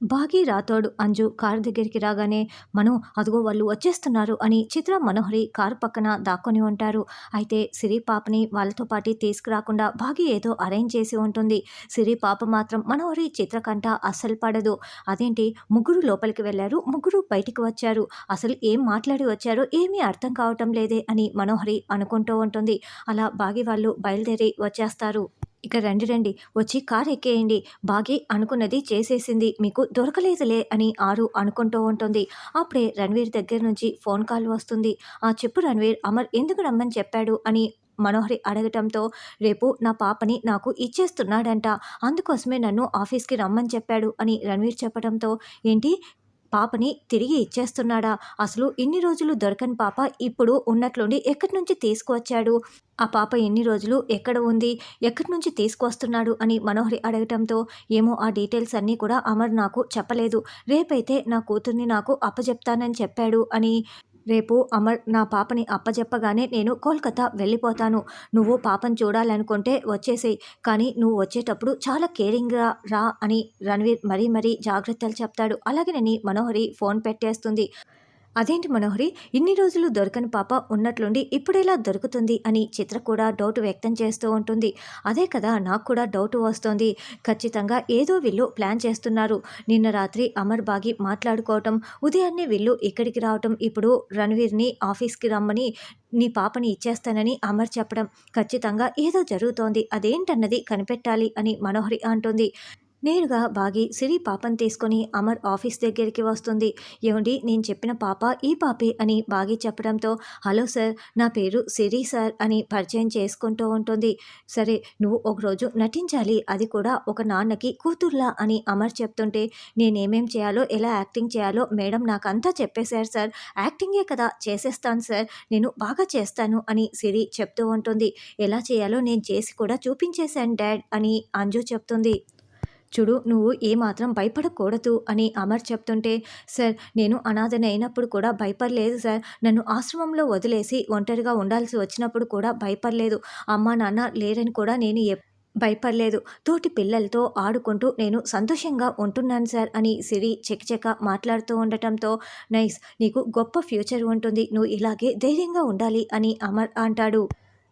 Baaghi Rathod Anju car దగ్గరికి రాగానే మనం అదిగో వాళ్ళు వచ్చేస్తున్నారు అని చిత్ర మనోహరి కారు పక్కన దాక్కొని ఉంటారు. అయితే సిరి పాపని వాళ్ళతో పాటు తీసుకురాకుండా భాగి ఏదో అరేంజ్ చేసి ఉంటుంది. సిరి పాప మాత్రం మనోహరి చిత్రకంట అస్సలు పడదు. అదేంటి? ముగ్గురు లోపలికి వెళ్ళారు. ముగ్గురు బయటికి వచ్చారు. అసలు ఏం మాట్లాడి వచ్చారో ఏమీ అర్థం కావటం లేదే అని మనోహరి అనుకుంటూ ఉంటుంది. అలా బాగి వాళ్ళు బయలుదేరి వచ్చేస్తారు. ఇక రండి రండి. వచ్చి కార్ ఎక్కేయండి. బాగి అనుకున్నది చేసేసింది. మీకు దొరకలేదులే అని ఆరు అనుకుంటూ ఉంటుంది. అప్పుడే రణవీర్ దగ్గర నుంచి ఫోన్ కాల్ వస్తుంది. ఆ చెప్పు రణవీర్ అమర్ ఎందుకు రమ్మని చెప్పాడు? అని మనోహరి అడగటంతో రేపు నా పాపని నాకు ఇచ్చేస్తున్నాడంట. అందుకోసమే నన్ను ఆఫీస్కి రమ్మని చెప్పాడు అని రణవీర్ చెప్పడంతో ఏంటి? పాపని తిరిగి ఇచ్చేస్తున్నాడా? అసలు ఇన్ని రోజులు దొరకని పాప ఇప్పుడు ఉన్నట్లుండి ఎక్కడి నుంచి తీసుకువచ్చాడు? ఆ పాప ఎన్ని రోజులు ఎక్కడ ఉంది? ఎక్కడి నుంచి తీసుకొస్తున్నాడు అని మనోహరి అడగటంతో ఏమో ఆ డీటెయిల్స్ అన్నీ కూడా అమర్ నాకు చెప్పలేదు. రేపైతే నా కూతుర్ని నాకు అప్పజెప్తానని చెప్పాడు అని రేపు అమర్ నా పాపని అప్పచెప్పగానే నేను కోల్కతా వెళ్ళిపోతాను. నువ్వు పాపను చూడాలనుకుంటే వచ్చేసేయి. కానీ నువ్వు వచ్చేటప్పుడు చాలా కేరింగ్గా రా అని రణవీర్ మరీ మరీ జాగ్రత్తలు చెప్తాడు. అలాగేనని మనోహరి ఫోన్ పెట్టేస్తుంది. అదేంటి మనోహరి? ఇన్ని రోజులు దొరకని పాప ఉన్నట్లుండి ఇప్పుడెలా దొరుకుతుంది అని చిత్ర కూడా డౌట్ వ్యక్తం చేస్తూ ఉంటుంది. అదే కదా నాకు కూడా డౌట్ వస్తోంది. ఖచ్చితంగా ఏదో వీళ్ళు ప్లాన్ చేస్తున్నారు. నిన్న రాత్రి అమర్ బాగి మాట్లాడుకోవటం ఉదయాన్నే వీళ్ళు ఇక్కడికి రావటం ఇప్పుడు రణవీర్ని ఆఫీస్కి రమ్మని నీ పాపని ఇచ్చేస్తానని అమర్ చెప్పడం. ఖచ్చితంగా ఏదో జరుగుతోంది. అదేంటన్నది కనిపెట్టాలి అని మనోహరి అంటుంది. నేరుగా బాగి సిరి పాపను తీసుకొని అమర్ ఆఫీస్ దగ్గరికి వస్తుంది. ఏమండి నేను చెప్పిన పాప ఈ పాపే అని బాగి చెప్పడంతో హలో సార్ నా పేరు సిరి సార్ అని పరిచయం చేసుకుంటూ ఉంటుంది. సరే నువ్వు ఒకరోజు నటించాలి అది కూడా ఒక నాన్నకి కూతుర్లా అని అమర్ చెప్తుంటే నేనేమేం చేయాలో ఎలా యాక్టింగ్ చేయాలో మేడం నాకు అంతా చెప్పేశారు సార్. యాక్టింగే కదా చేసేస్తాను సార్. నేను బాగా చేస్తాను అని సిరి చెప్తూ ఉంటుంది. ఎలా చేయాలో నేను చేసి కూడా చూపించేశాను డాడ్ అని అంజు చెప్తుంది. చూడు నువ్వు ఏమాత్రం భయపడకూడదు అని అమర్ చెప్తుంటే సార్ నేను అనాథని అయినప్పుడు కూడా భయపడలేదు సార్. నన్ను ఆశ్రమంలో వదిలేసి ఒంటరిగా ఉండాల్సి వచ్చినప్పుడు కూడా భయపడలేదు. అమ్మ నాన్న లేరని కూడా నేను భయపడలేదు. తోటి పిల్లలతో ఆడుకుంటూ నేను సంతోషంగా ఉంటున్నాను సార్ అని సిరి చెక్చెక్క మాట్లాడుతూ ఉండటంతో నైస్ నీకు గొప్ప ఫ్యూచర్ ఉంటుంది. నువ్వు ఇలాగే ధైర్యంగా ఉండాలి అని అమర్ అంటాడు.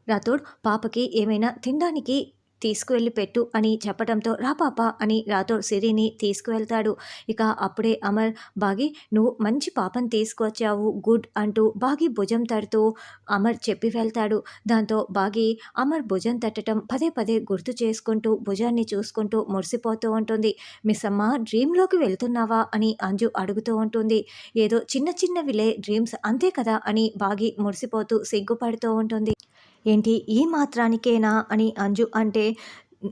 రాథోడ్ పాపకి ఏమైనా తినడానికి తీసుకువెళ్ళి పెట్టు అని చెప్పడంతో రా పాప అని రాథోడ్ సిరిని తీసుకువెళ్తాడు. ఇక అప్పుడే అమర్ బాగి నువ్వు మంచి పాపం తీసుకువచ్చావు గుడ్ అంటూ బాగి భుజం తడుతూ అమర్ చెప్పి వెళ్తాడు. దాంతో బాగి అమర్ భుజం తట్టడం పదే పదే గుర్తు చేసుకుంటూ భుజాన్ని చూసుకుంటూ మురిసిపోతూ ఉంటుంది. మిస్ అమ్మ డ్రీమ్లోకి వెళ్తున్నావా? అని అంజు అడుగుతూ ఉంటుంది. ఏదో చిన్న చిన్నవిలే డ్రీమ్స్ అంతే కదా అని బాగి మురిసిపోతూ సిగ్గుపడుతూ ఉంటుంది. ఏంటి ఈ మాత్రానికేనా అని అంజు అంటే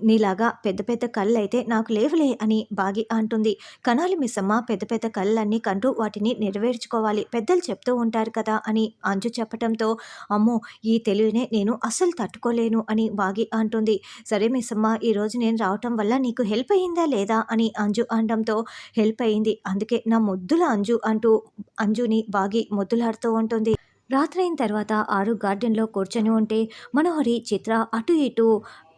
నీలాగా పెద్ద పెద్ద కళ్ళు అయితే నాకు లేవులే అని బాగి అంటుంది. కనాలి మిస్సమ్మ పెద్ద పెద్ద కళ్ళన్నీ కంటూ వాటిని నెరవేర్చుకోవాలి. పెద్దలు చెప్తూ ఉంటారు కదా అని అంజు చెప్పటంతో అమ్మో ఈ తెలివినే నేను అస్సలు తట్టుకోలేను అని బాగి అంటుంది. సరే మిస్సమ్మ ఈరోజు నేను రావటం వల్ల నీకు హెల్ప్ అయ్యిందా లేదా అని అంజు అనడంతో హెల్ప్ అయ్యింది అందుకే నా ముద్దుల అంజు అంటూ అంజుని బాగి ముద్దులాడుతూ ఉంటుంది. రాత్రైన తర్వాత ఆరు గార్డెన్లో కూర్చొని ఉంటే మనోహరి చిత్ర అటు ఇటు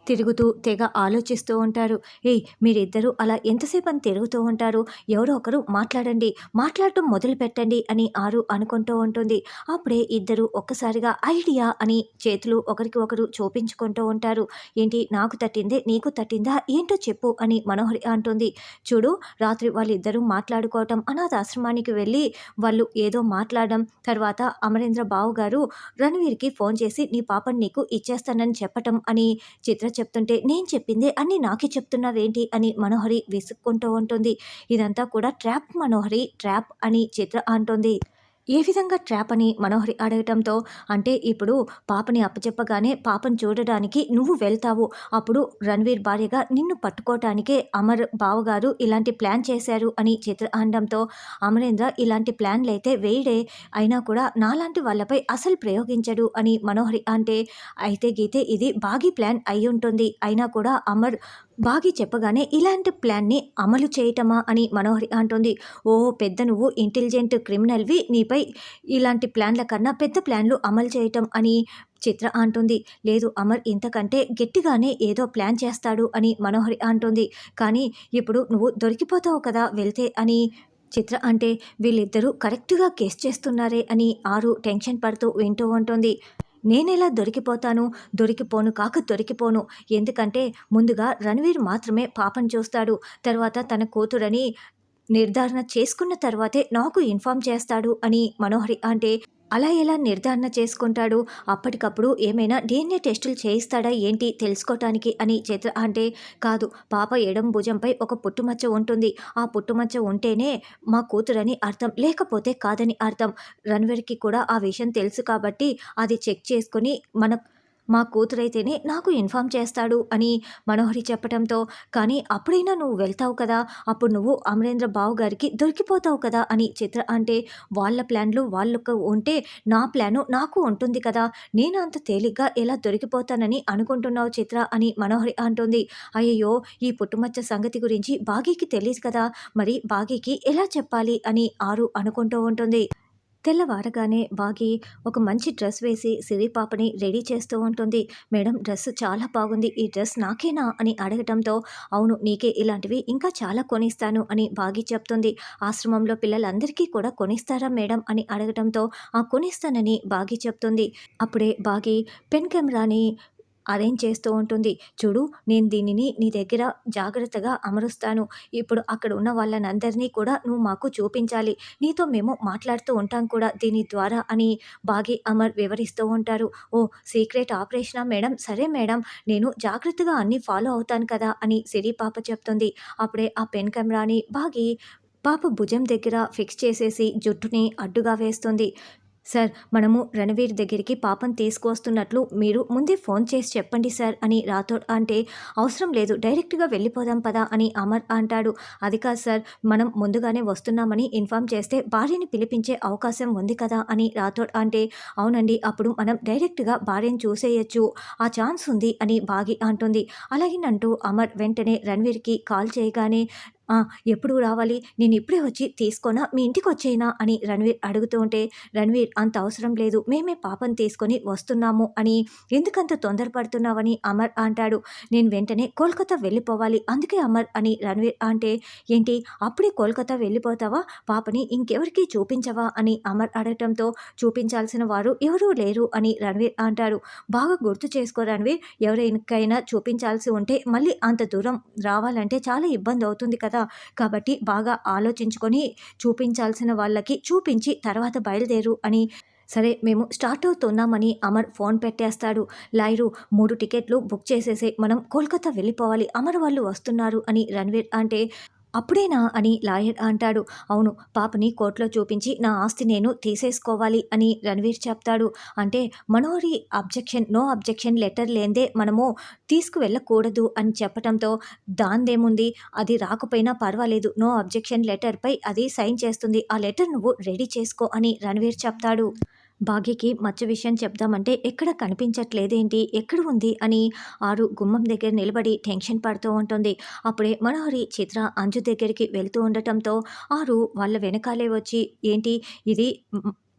తిరుగుతూ తెగ ఆలోచిస్తూ ఉంటారు. ఏయ్ మీరిద్దరూ అలా ఎంతసేపు అని తిరుగుతూ ఉంటారు? ఎవరో ఒకరు మాట్లాడండి మాట్లాడటం మొదలు పెట్టండి అని ఆరు అనుకుంటూ ఉంటుంది. అప్పుడే ఇద్దరు ఒక్కసారిగా ఐడియా అని చేతులు ఒకరికి ఒకరు చూపించుకుంటూ ఉంటారు. ఏంటి నాకు తట్టిందే నీకు తట్టిందా ఏంటో చెప్పు అని మనోహరి అంటుంది. చూడు రాత్రి వాళ్ళిద్దరూ మాట్లాడుకోవటం అనాథాశ్రమానికి వెళ్ళి వాళ్ళు ఏదో మాట్లాడడం తర్వాత అమరేంద్ర బావు గారు రణవీర్కి ఫోన్ చేసి నీ పాపని నీకు ఇచ్చేస్తానని చెప్పటం అని చిత్ర చెప్తుంటే నేను చెప్పింది అని నాకే చెప్తున్నావేంటి? అని మనోహరి విసుక్కుంటూ ఉంటుంది. ఇదంతా కూడా ట్రాప్ మనోహరి ట్రాప్ అని చిత్ర అంటుంది. ఏ విధంగా ట్రాప్ అని మనోహరి అడగటంతో అంటే ఇప్పుడు పాపని అప్పచెప్పగానే పాపను చూడడానికి నువ్వు వెళ్తావు. అప్పుడు రణవీర్ భార్యగా నిన్ను పట్టుకోవటానికే అమర్ బావగారు ఇలాంటి ప్లాన్ చేశారు అని చిత్ర అనడంతో అమరేంద్ర ఇలాంటి ప్లాన్లు అయితే వేయడే అయినా కూడా నాలాంటి వాళ్ళపై అసలు ప్రయోగించడు అని మనోహరి అంటే అయితే గీతే ఇది బాగి ప్లాన్ అయి ఉంటుంది అయినా కూడా అమర్ బాగి చెప్పగానే ఇలాంటి ప్లాన్ని అమలు చేయటమా అని మనోహరి అంటుంది. ఓ పెద్ద నువ్వు ఇంటెలిజెంట్ క్రిమినల్వి నీపై ఇలాంటి ప్లాన్ల కన్నా పెద్ద ప్లాన్లు అమలు చేయటం అని చిత్ర అంటుంది. లేదు అమర్ ఇంతకంటే గట్టిగానే ఏదో ప్లాన్ చేస్తాడు అని మనోహరి అంటుంది. కానీ ఇప్పుడు నువ్వు దొరికిపోతావు కదా వెళ్తే అని చిత్ర అంటే వీళ్ళిద్దరూ కరెక్ట్గా కేస్ చేస్తున్నారే అని ఆరు టెన్షన్ పడుతూ వింటూ ఉంటుంది. నేనెలా దొరికిపోతాను? దొరికిపోను కాక దొరికిపోను. ఎందుకంటే ముందుగా రణవీర్ మాత్రమే పాపం చూస్తాడు. తర్వాత తన కూతురని నిర్ధారణ చేసుకున్న తర్వాతే నాకు ఇన్ఫామ్ చేస్తాడు అని మనోహరి అంటే అలా ఎలా నిర్ధారణ చేసుకుంటాడు? అప్పటికప్పుడు ఏమైనా డిఎన్ఏ టెస్టులు చేయిస్తాడా ఏంటి తెలుసుకోవటానికి అని చిత్ర అంటే కాదు పాప ఎడం భుజంపై ఒక పుట్టుమచ్చ ఉంటుంది. ఆ పుట్టుమచ్చ ఉంటేనే మా కూతురని అర్థం లేకపోతే కాదని అర్థం. రణవీర్కి కూడా ఆ విషయం తెలుసు కాబట్టి అది చెక్ చేసుకొని మన మా కూతురైతేనే నాకు ఇన్ఫామ్ చేస్తాడు అని మనోహరి చెప్పడంతో కానీ అప్పుడైనా నువ్వు వెళ్తావు కదా అప్పుడు నువ్వు అమరేంద్ర బావు గారికి దొరికిపోతావు కదా అని చిత్ర అంటే వాళ్ళ ప్లాన్లు వాళ్ళకు ఉంటే నా ప్లాను నాకు ఉంటుంది కదా నేను అంత తేలిగ్గా ఎలా దొరికిపోతానని అనుకుంటున్నావు చిత్ర అని మనోహరి అంటుంది. అయ్యయ్యో ఈ పుట్టుమచ్చ సంగతి గురించి బాగీకి తెలియదు కదా మరి బాగీకి ఎలా చెప్పాలి అని ఆరు అనుకుంటూ ఉంటుంది. తెల్లవారగానే బాగి ఒక మంచి డ్రెస్ వేసి సిరి పాపని రెడీ చేస్తూ ఉంటుంది. మేడం డ్రెస్ చాలా బాగుంది. ఈ డ్రెస్ నాకేనా? అని అడగటంతో అవును నీకే ఇలాంటివి ఇంకా చాలా కొనిస్తాను అని బాగి చెప్తుంది. ఆశ్రమంలో పిల్లలందరికీ కూడా కొనిస్తారా మేడం? అని అడగటంతో ఆ కొనిస్తానని బాగి చెప్తుంది. అప్పుడే బాగి పెన్ కెమెరాని అరేంజ్ చేస్తూ ఉంటుంది? చూడు నేను దీనిని నీ దగ్గర జాగ్రత్తగా అమరుస్తాను. ఇప్పుడు అక్కడ ఉన్న వాళ్ళనందరినీ కూడా నువ్వు మాకు చూపించాలి. నీతో మేము మాట్లాడుతూ ఉంటాం కూడా దీని ద్వారా అని బాగి అమర్ వివరిస్తూ ఉంటారు. ఓ సీక్రెట్ ఆపరేషనా మేడం? సరే మేడం నేను జాగ్రత్తగా అన్నీ ఫాలో అవుతాను కదా అని సిరి పాప చెప్తుంది. అప్పుడే ఆ పెన్ కెమెరాని బాగి పాప భుజం దగ్గర ఫిక్స్ చేసేసి జుట్టుని అడ్డుగా వేస్తుంది. సార్ మనము రణవీర్ దగ్గరికి పాపం తీసుకువస్తున్నట్లు మీరు ముందే ఫోన్ చేసి చెప్పండి సార్ అని రాథోడ్ అంటే అవసరం లేదు డైరెక్ట్గా వెళ్ళిపోదాం పదా అని అమర్ అంటాడు. అది కాదు సార్ మనం ముందుగానే వస్తున్నామని ఇన్ఫామ్ చేస్తే భార్యని పిలిపించే అవకాశం ఉంది కదా అని రాథోడ్ అంటే అవునండి అప్పుడు మనం డైరెక్ట్గా భార్యను చూసేయచ్చు ఆ ఛాన్స్ ఉంది అని బాగి అంటుంది. అలాగేనంటూ అమర్ వెంటనే రణవీర్కి కాల్ చేయగానే ఎప్పుడు రావాలి? నేను ఇప్పుడే వచ్చి తీసుకోనా? మీ ఇంటికి వచ్చేనా? అని రణవీర్ అడుగుతూ ఉంటే రణవీర్ అంత అవసరం లేదు. మేమే పాపను తీసుకొని వస్తున్నాము అని ఎందుకంత తొందరపడుతున్నావని అమర్ అంటాడు. నేను వెంటనే కోల్కతా వెళ్ళిపోవాలి. అందుకే అమర్ అని రణవీర్ అంటే ఏంటి? అప్పుడే కోల్కతా వెళ్ళిపోతావా? పాపని ఇంకెవరికి చూపించవా? అని అమర్ అడగటంతో చూపించాల్సిన వారు ఎవరూ లేరు అని రణవీర్ అంటాడు. బాగా గుర్తు చేసుకో రణవీర్. ఎవరికైనా చూపించాల్సి ఉంటే మళ్ళీ అంత దూరం రావాలంటే చాలా ఇబ్బంది అవుతుంది కదా. కదా? కాబట్టి బాగా ఆలోచించుకొని చూపించాల్సిన వాళ్ళకి చూపించి తర్వాత బయలుదేరు అని. సరే మేము స్టార్ట్ అవుతున్నామని అమర్ ఫోన్ పెట్టేస్తాడు. లాయరు మూడు టికెట్లు బుక్ చేసేసే మనం కోల్కతా వెళ్ళిపోవాలి. అమర్ వాళ్ళు వస్తున్నారు అని రణ్వీర్ అంటే అప్పుడేనా అని లాయర్ అంటాడు. అవును పాపని కోర్టులో చూపించి నా ఆస్తి నేను తీసేసుకోవాలి అని రణవీర్ చెప్తాడు. అంటే Manohari objection no objection letter లేదే మనము తీసుకువెళ్ళకూడదు అని చెప్పడంతో దాందేముంది? అది రాకపోయినా పర్వాలేదు. నో అబ్జెక్షన్ లెటర్పై అది సైన్ చేస్తుంది. ఆ లెటర్ నువ్వు రెడీ చేసుకో అని రణవీర్ చెప్తాడు. భాగ్యకి మచ్చ విషయం చెప్దామంటే ఎక్కడ కనిపించట్లేదేంటి? ఎక్కడ ఉంది? అని ఆరు గుమ్మం దగ్గర నిలబడి టెన్షన్ పడుతూ ఉంటుంది. అప్పుడే మనోహరి చిత్ర అంజు దగ్గరికి వెళ్తూ ఉండటంతో ఆరు వాళ్ళ వెనకాలే వచ్చి ఏంటి? ఇది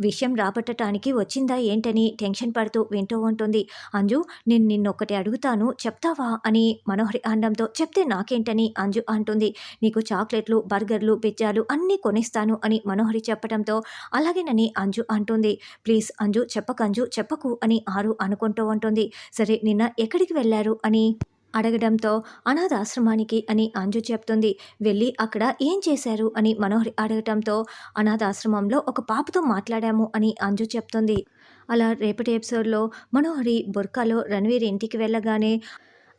విషయం రాబట్టడానికి వచ్చిందా ఏంటని టెన్షన్ పడుతూ వింటూ ఉంటుంది. అంజు నేను నిన్నొక్కటి అడుగుతాను చెప్తావా? అని మనోహరి అనడంతో చెప్తే నాకేంటని? అంజు అంటుంది. నీకు చాక్లెట్లు బర్గర్లు పిజ్జాలు అన్నీ కొనిస్తాను అని మనోహరి చెప్పడంతో అలాగేనని? అంజు అంటుంది. ప్లీజ్ అంజు చెప్పకంజు చెప్పకు అని ఆరు అనుకుంటూ ఉంటుంది. సరే నిన్న ఎక్కడికి వెళ్ళారు? అని అడగడంతో అనాథాశ్రమానికి అని అంజు చెప్తుంది. వెళ్ళి అక్కడ ఏం చేశారు? అని మనోహరి అడగటంతో అనాథాశ్రమంలో ఒక పాపతో మాట్లాడాము అని అంజు చెప్తుంది. అలా రేపటి ఎపిసోడ్లో మనోహరి బుర్కాలో రణవీర్ ఇంటికి వెళ్ళగానే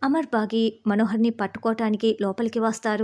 అమర్ బాగి మనోహర్ని పట్టుకోవటానికి లోపలికి వస్తారు.